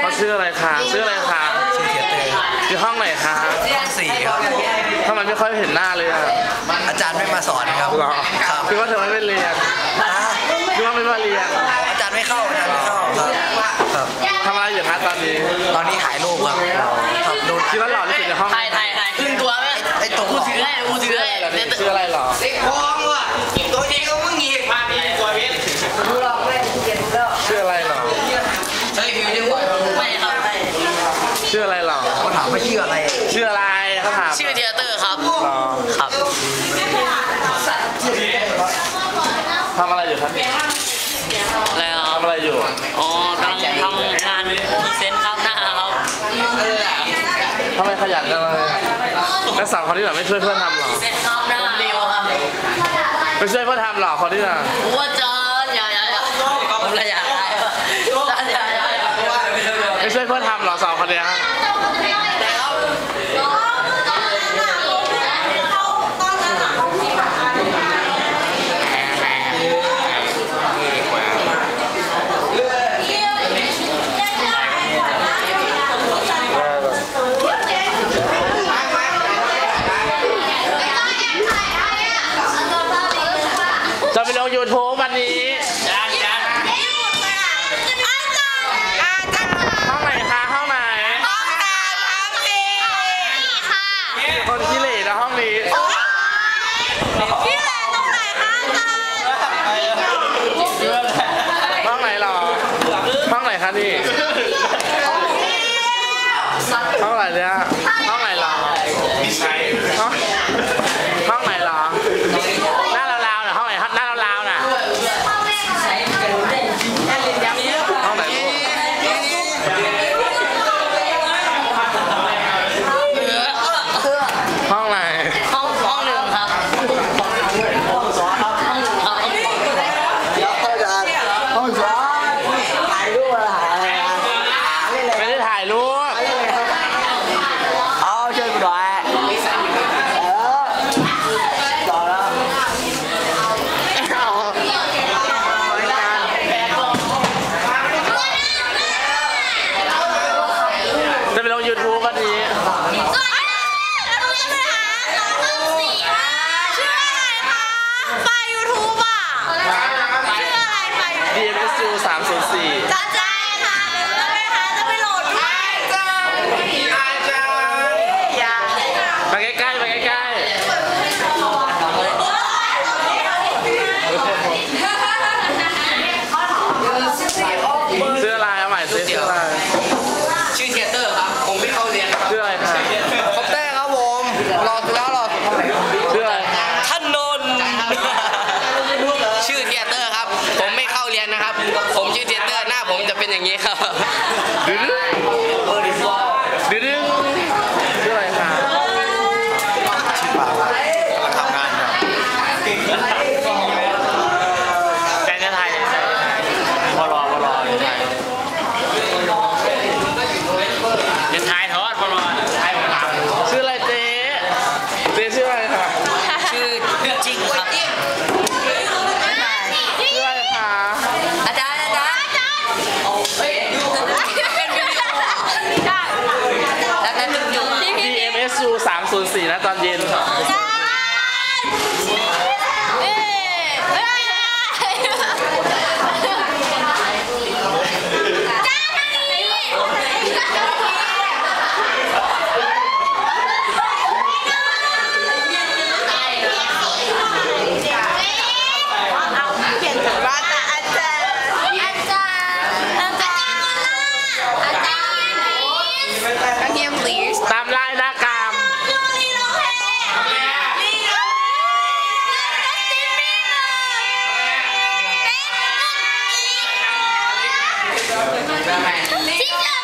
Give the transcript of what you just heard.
เขาชื่ออะไรคะชื่ออะไรคะชื่อเทียเตอร์อยู่ห้องไหนคะห้องสี่ครับทำไมไม่ค่อยเห็นหน้าเลยอะอาจารย์ไม่มาสอนครับหรอครับคิดว่าเธอไม่ไปเรียนอ่าคิดว่าไม่มาเรียนอาจารย์ไม่เข้าอาจารย์ไม่เข้าครับครับทำอะไรอยู่คะตอนนี้ ตอนนี้ถ่ายรูปครับครับดูคิดว่าหล่อที่สุดในห้องถ่ายถ่ายถ่ายขึ้นตัวไหมไอ้ตรงหกูล่อถือให้กูถือให้เหรอเดี๋นี่ยวชื่ออะไรหรอ ตัวจริงก็มึงอีกมาดีกว่าเว้น ชื่ออะไรหรอ เฮ้ยอยู่ดีกว่า ไม่ครับไม่ ชื่ออะไรหรอ เขาถามว่าชื่ออะไร ชื่ออะไรเขาถาม ชื่อเทียเตอร์ครับหรอครับทำอะไรอยู่ครับแล้วทำอะไรอยู่ อ๋อกำลังทำงานพรีเซนต์ครับหน้าครับทำไมขยันจังเลยแล้วสองคนที่แบบไม่ช่วยเพื่อนทำหรอ เซนต์ครับหน้าเร็วครับไม่ช่วยเพื่อนทำหรอคนที่น่ะหัวจานอย่าอย่าอย่าผมเลยอยากได้ครับจานอย่าอย่าอย่าไม่ช่วยเพื่อนทำหรอสองคนเนี้ย จะไปลงยูทูบวันนี้ ห้องไหนคะห้องไหน คนขี้เหร่นะห้องนี้ ห้องไหนหรอ ห้องไห นคะนี่ห้องไหนเนี่ยห้องไหนหรอห้องห้องไหนหรอ หน้าลาวๆน่ะห้องไหนหน้าลาวๆน่ะ ห้องไหนลูกห้องไหน ห้องห้องหนึ่งครับห้องหนึ่งครับ ห้องสอนถ่ายรูปอะไรอะไรนะเล่นอะไร ไม่ได้ถ่ายรูป เอาช่วยกูหน่อยเออต่อแล้ว จะไปลงยูทูบวันนี้ DMSU 304ไปใกล้ๆไปใกล้ๆชื่ออะไรเอาใหม่สิชื่ออะไรชื่อเทียเตอร์ครับ ผมไม่เข้าเรียนครับชื่ออะไรคะคอปเตอร์ครับผม รอแล้วรอ ชื่ออะไรคะ ท่านนนท์ชื่อเทียเตอร์ครับ ผมไม่เข้าเรียนนะครับ ผมชื่อเทเตอร์หน้าผมจะเป็นอย่างนี้ครับ ดื้อดื้อดื้อดื้อชื่ออะไรคะ มาทำงานครับ แกจะถ่ายพอรอพอรอจะถ่ายทอดพอรอถ่ายผมถามชื่ออะไรเจ๊เจ๊ชื่ออะไรคะ ชื่อจริงครับ ชื่ออะไรคะ อาจารย์อาจารย์เฮ้ยเป็นวิดีโอแล้วก็จุ๊บจุ๊บ DMSU 304 นะตอนเย็นต 我要买